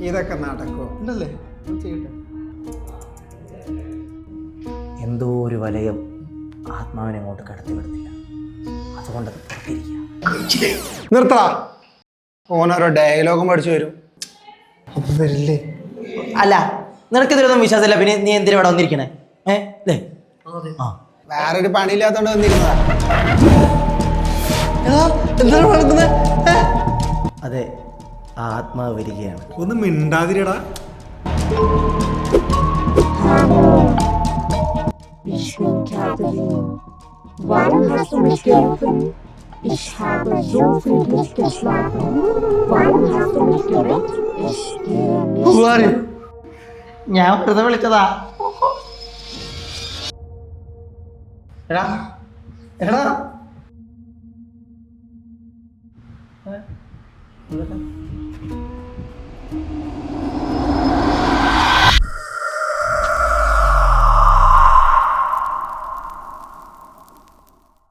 എന്തെങ്കിലുമൊക്കെ നടക്കും. ഉണ്ടല്ലേ? ചെയ്യട്ടെ എന്തോ ഒരു വലയം ആത്മാവിനെ അങ്ങോട്ട് കടത്തി വിടുന്നില്ല അതുകൊണ്ട് നിർത്തടാ. ഓനോരോ ഡയലോഗും പഠിച്ചു വരും. അപ്പൊ വരില്ലേ? അല്ല നിനക്കിതിലൊന്നും വിശ്വാസമില്ല. പിന്നെ നീ എന്തിനാ ഇവിടെ വന്നിരിക്കണേ? ഏ? അല്ലേ ആ. വേറൊരു പണിയില്ലാത്തോണ്ട് വന്നിരുന്നതാ. എന്താണ് നടക്കുന്നത്? അതെ. ആത്മാവ് വരികയാണ് ഒന്ന് മിണ്ടാതിരിടാ Ich bin Katharina. Warum hast du mich gerufen? Ich habe so viel nicht geschlafen. Warum hast du mich geweckt? Ich gehe nicht. ഞാൻ വെറുതെ വിളിച്ചതാ എടാ എടാ